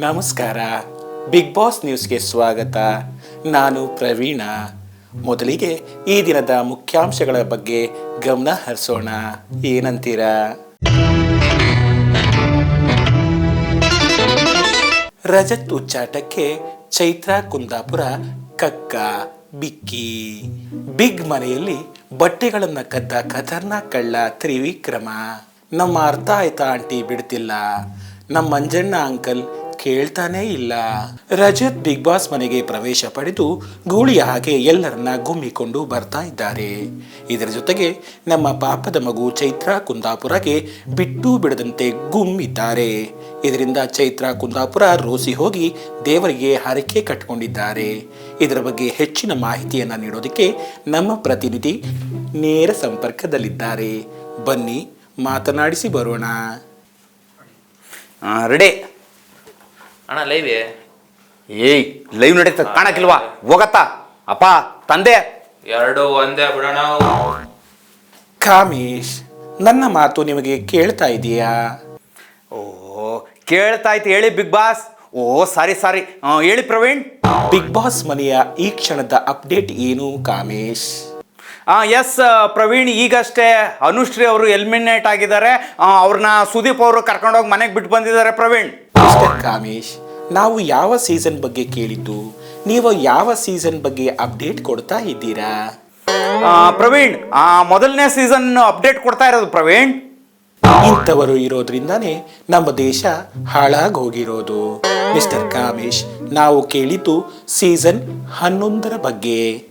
ನಮಸ್ಕಾರ. Big boss ನ್ಯೂಸ್ಗೆ ಸ್ವಾಗತ. ನಾನು ಪ್ರವೀಣ. ಮೊದಲಿಗೆ ಈ ದಿನದ ಮುಖ್ಯಾಂಶಗಳ ಬಗ್ಗೆ ಗಮನ ಹರಿಸೋಣ. ಏನಂತೀರಾ? ರಜತ್ ಉಚ್ಚಾಟಕ್ಕೆ ಚೈತ್ರ ಕುಂದಾಪುರ ಕಕ್ಕ, ಬಿಕ್ಕಿ. ಬಿಗ್ ಮನೆಯಲ್ಲಿ ಬಟ್ಟೆಗಳನ್ನ ಕದ್ದ ಖತರ್ನಾಕ್ ಕಳ್ಳ ತ್ರಿವಿಕ್ರಮ. ನಮ್ಮ ಅರ್ಥ ಆಯ್ತಾ ಆಂಟಿ ಬಿಡ್ತಿಲ್ಲ. ನಮ್ಮ ಅಂಜಣ್ಣ ಅಂಕಲ್ ಕೇಳ್ತಾನೇ ಇಲ್ಲ. ರಜತ್ ಬಿಗ್ ಬಾಸ್ ಮನೆಗೆ ಪ್ರವೇಶ ಪಡೆದು ಗೂಳಿಯ ಹಾಗೆ ಎಲ್ಲರನ್ನ ಗುಮ್ಮಿಕೊಂಡು ಬರ್ತಾ ಇದ್ದಾರೆ. ಇದರ ಜೊತೆಗೆ ನಮ್ಮ ಪಾಪದ ಮಗು ಚೈತ್ರ ಕುಂದಾಪುರಗೆ ಬಿಟ್ಟು ಬಿಡದಂತೆ ಗುಮ್ಮಿದ್ದಾರೆ. ಇದರಿಂದ ಚೈತ್ರ ಕುಂದಾಪುರ ರೋಸಿ ಹೋಗಿ ದೇವರಿಗೆ ಹರಕೆ ಕಟ್ಟಿಕೊಂಡಿದ್ದಾರೆ ಇದರ ಬಗ್ಗೆ ಹೆಚ್ಚಿನ ಮಾಹಿತಿಯನ್ನು ನೀಡೋದಕ್ಕೆ ನಮ್ಮ ಪ್ರತಿನಿಧಿ ನೇರ ಸಂಪರ್ಕದಲ್ಲಿದ್ದಾರೆ. ಬನ್ನಿ, ಮಾತನಾಡಿಸಿ ಬರೋಣ. ರೆಡಿ. ಅಣ್ಣ ಲೈವ್ ಏಯ್ ಲೈವ್ ನಡೀತದೆ ಕಾಣಕ್ಕಿಲ್ವಾ? ಹೋಗತ್ತಾ. ಅಪ್ಪ ತಂದೆ. ಎರಡು ಒಂದೇ ಬಿಡೋಣ ಕಾಮೇಶ್ ನನ್ನ ಮಾತು ನಿಮಗೆ ಕೇಳ್ತಾ ಇದೆಯಾ? ಓ ಕೇಳ್ತಾ ಇತ್ತು ಹೇಳಿ ಬಿಗ್ ಬಾಸ್. ಓ ಸಾರಿ ಸಾರಿ. ಹೇಳಿ ಪ್ರವೀಣ್. ಬಿಗ್ ಬಾಸ್ ಮನೆಯ ಈ ಕ್ಷಣದ ಅಪ್ಡೇಟ್ ಏನು ಕಾಮೇಶ್? ಎಸ್ ಪ್ರವೀಣ್ ಈಗಷ್ಟೇ ಅನುಶ್ರೀ ಅವರು ಎಲಿಮಿನೇಟ್ ಆಗಿದ್ದಾರೆ. ಅವ್ರನ್ನ ಸುದೀಪ್ ಅವರು ಕರ್ಕೊಂಡೋಗಿ ಮನೆಗೆ ಬಿಟ್ಟು ಬಂದಿದ್ದಾರೆ ಪ್ರವೀಣ್. ಮಿಸ್ಟರ್ ಕಾಮೇಶ್ ನಾವು ಯಾವ ಸೀಸನ್ ಬಗ್ಗೆ ಕೇಳಿದ್ದು? ನೀವು ಯಾವ ಸೀಸನ್ ಬಗ್ಗೆ ಅಪ್ಡೇಟ್ ಕೊಡ್ತಾ ಇದ್ದೀರಾ? ಆ, ಪ್ರವೀಣ್ ಆ, ಮೊದಲನೇ ಸೀಸನ್ ಅಪ್ಡೇಟ್ ಕೊಡ್ತಾ ಇರೋದು ಪ್ರವೀಣ್. ಇಂಥವರು ಇರೋದ್ರಿಂದಾನೇ ನಮ್ಮ ದೇಶ ಹಾಳಾಗಿ ಹೋಗಿರೋದು. ಮಿಸ್ಟರ್ ಕಾಮೇಶ್ ನಾವು ಕೇಳಿದ್ದು ಸೀಸನ್ ಹನ್ನೊಂದರ ಬಗ್ಗೆ.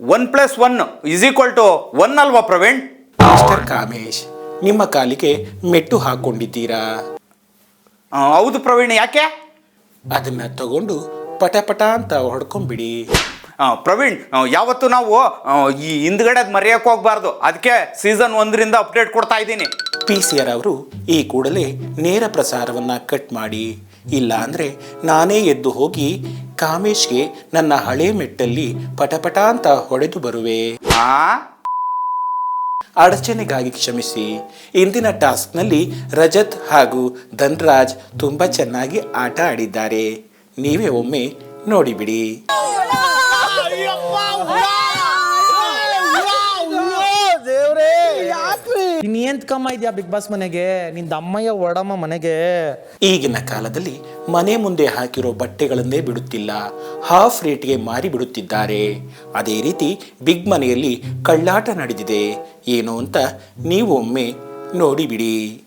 One plus one is equal to one ಅಲ್ವಾ ಪ್ರವೀಣ್? ಮಿಸ್ಟರ್ ಕಾಮೇಶ್ ನಿಮ್ಮ ಕಾಲಿಗೆ ಮೆಟ್ಟು ಹಾಕೊಂಡಿದ್ದೀರಾ? ಹೌದು ಪ್ರವೀಣ್ ಯಾಕೆ? ಅದನ್ನ ತಗೊಂಡು ಪಟ ಪಟ ಅಂತ ಹೊಡ್ಕೊಂಬಿಡಿ. ಆ, ಪ್ರವೀಣ್ ಆ, ಯಾವತ್ತು ನಾವು ಆ, ಈ ಹಿಂದ್ಗಡೆ ಮರೆಯಕ್ಕೆ ಹೋಗ್ಬಾರ್ದು. ಅದಕ್ಕೆ ಸೀಸನ್ ಒಂದರಿಂದ ಅಪ್ಡೇಟ್ ಕೊಡ್ತಾ ಇದ್ದೀನಿ. ಪಿ ಸಿ ಆರ್ ಅವರು ಈ ಕೂಡಲೇ ನೇರ ಪ್ರಸಾರವನ್ನ ಕಟ್ ಮಾಡಿ. ಇಲ್ಲ ಅಂದ್ರೆ ನಾನೇ ಎದ್ದು ಹೋಗಿ ಕಾಮೇಶ್ಗೆ ನನ್ನ ಹಳೆ ಮೆಟ್ಟಲ್ಲಿ ಪಟಪಟ ಅಂತ ಹೊಡೆದು ಬರುವೆ. ಆ? ಅಡಚಣೆಗಾಗಿ ಕ್ಷಮಿಸಿ. ಇಂದಿನ ಟಾಸ್ಕ್ನಲ್ಲಿ ರಜತ್ ಹಾಗೂ ಧನ್ರಾಜ್ ತುಂಬ ಚೆನ್ನಾಗಿ ಆಟ ಆಡಿದ್ದಾರೆ. ನೀವೇ ಒಮ್ಮೆ ನೋಡಿಬಿಡಿ. ನೀನ್ ಏನ್ ಕಮ್ಮ ಇದ್ಯಾ ಬಿಗ್ ಬಾಸ್ ಮನೆಗೆ? ನಿಂದ ಅಮ್ಮಯ್ಯ ಒಡಮ್ಮ ಮನೆಗೆ? ಈಗಿನ ಕಾಲದಲ್ಲಿ ಮನೆ ಮುಂದೆ ಹಾಕಿರೋ ಬಟ್ಟೆಗಳನ್ನೇ ಬಿಡುತ್ತಿಲ್ಲ. ಹಾಫ್ ರೇಟ್ಗೆ ಮಾರಿ ಬಿಡುತ್ತಿದ್ದಾರೆ. ಅದೇ ರೀತಿ ಬಿಗ್ ಮನೆಯಲ್ಲಿ ಕಳ್ಳಾಟ ನಡೆದಿದೆ. ಏನು ಅಂತ ನೀವು ಒಮ್ಮೆ ನೋಡಿಬಿಡಿ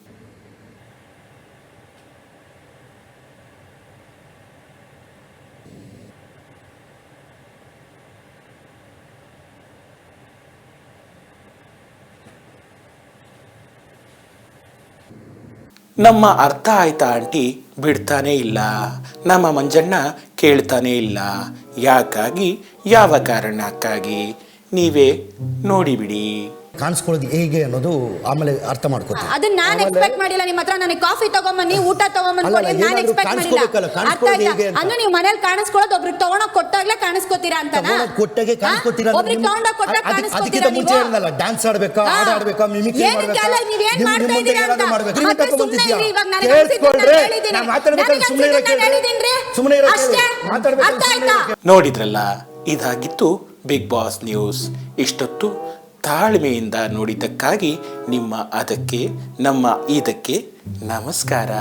ನಮ್ಮ ಅರ್ಥ ಆಯ್ತಾ, ಆಂಟಿ? ಬಿಡ್ತಾನೇ ಇಲ್ಲ. ನಮ್ಮ ಮಂಜಣ್ಣ ಕೇಳ್ತಾನೆ ಇಲ್ಲ. ಯಾಕಾಗಿ? ಯಾವ ಕಾರಣಕ್ಕಾಗಿ? ನೀವೇ ನೋಡಿಬಿಡಿ ಕಾಣಿಸ್ಕೊಳ್ಳೋದು ಹೇಗೆ ಅನ್ನೋದು ಆಮೇಲೆ ಅರ್ಥ ಮಾಡ್ಕೊತೀರಾ ಅದನ್ನ ನಾನು ಎಕ್ಸ್ಪೆಕ್ಟ್ ಮಾಡಿಲ್ಲ ನಿಮ್ಮ ಹತ್ರ ನನಗೆ ಕಾಫಿ ತಗೊಂಬನ್ನಿ ಊಟ ತಗೊಂಬಂದ್ ಅಲ್ಲ, ಅಲ್ಲ, ನಾನು ಏನಾದ್ರೂ ಎಕ್ಸ್ಪೆಕ್ಟ್ ಮಾಡಿಲ್ಲ ಕಾಣಿಸ್ಕೊಬೇಕಲ್ಲ, ಅರ್ಥ ಕಾಣಿಸ್ಕೊಳ್ಳೋದು ಆಯ್ತಾ ಹೇಗೆ ಅಂತ. ಅಂದ್ರೆ ನೀವು ಮನೇಲಿ ಕಾಣಿಸ್ಕೊಳ್ಳೋದು ಒಬ್ರಿಗೆ ತಗೊಂಡೋಗ್ ಕೊಟ್ಟಾಗ್ಲೇ ಕಾಣಿಸ್ಕೊತೀರಾ ಅಂತನಾ ತಗೊಂಡೋಗ್ ಕೊಟ್ಟಾಗೆ ಕಾಣಿಸ್ಕೊತೀರಾ ಅಂದ್ರೆ ಒಬ್ರಿಗೆ ತಗೊಂಡೋಗ್ ಕೊಟ್ಟಾಗ ಅದಕ್ಕೆ- ಕಾಣಿಸ್ಕೋತೀರಾ ಅದಕ್ಕಿಂತ ಮುಂಚೆ ನೀವು? ಹೇಳಿದ್ನಲ್ಲ, dance ಆಡ್ಬೇಕಾ, ಹಾ. ಹಾಡ್ ಆಡ್ಬೇಕಾ, mimicry ಏನಕ್ಕೆಲ್ಲ ಮಾಡ್ಬೇಕಾ? ನೀವೇನ್ ನಿಮ್- ಮಾಡ್ತಾ ಮುಂದೆ ಇದ್ದೀರಾ ಏನಾದ್ರು ಅಂತ? ಮಾಡ್ಬೇಕಾ? ಮತ್ತೆ ನೀವೇ ಸುಮ್ನೆ? ಇರಿ, ಇವಾಗ ನನಗೆ. ಅನ್ಸಿದ್ದನ್ನ ಹೇಳಿದ್ದೀನಿ. ನಾನ್ ಮಾತಾಡ್ಬೇಕಾದ್ರೆ ನನಗೆ ಸುಮ್ನೆ ಇರಕ್ಕೆ. ಸುಮ್ನೆ ಇರಕ್ಕೆ ಅಷ್ಟೇ. ಹೇಳಿ. ಮಾತಾಡ್ಬೇಕಾದ್ರೆ ಅರ್ಥ ಸುಮ್ನೆ ಆಯ್ತಾ? ನೋಡಿದ್ರಲ್ಲ ಇದಾಗಿತ್ತು ಬಿಗ್ ಬಾಸ್ ನ್ಯೂಸ್ ಇಷ್ಟೊತ್ತು ತಾಳ್ಮೆಯಿಂದ ನೋಡಿದ್ದಕ್ಕಾಗಿ ನಿಮ್ಮ ಅದಕ್ಕೆ ನಮ್ಮ ಇದಕ್ಕೆ ನಮಸ್ಕಾರ.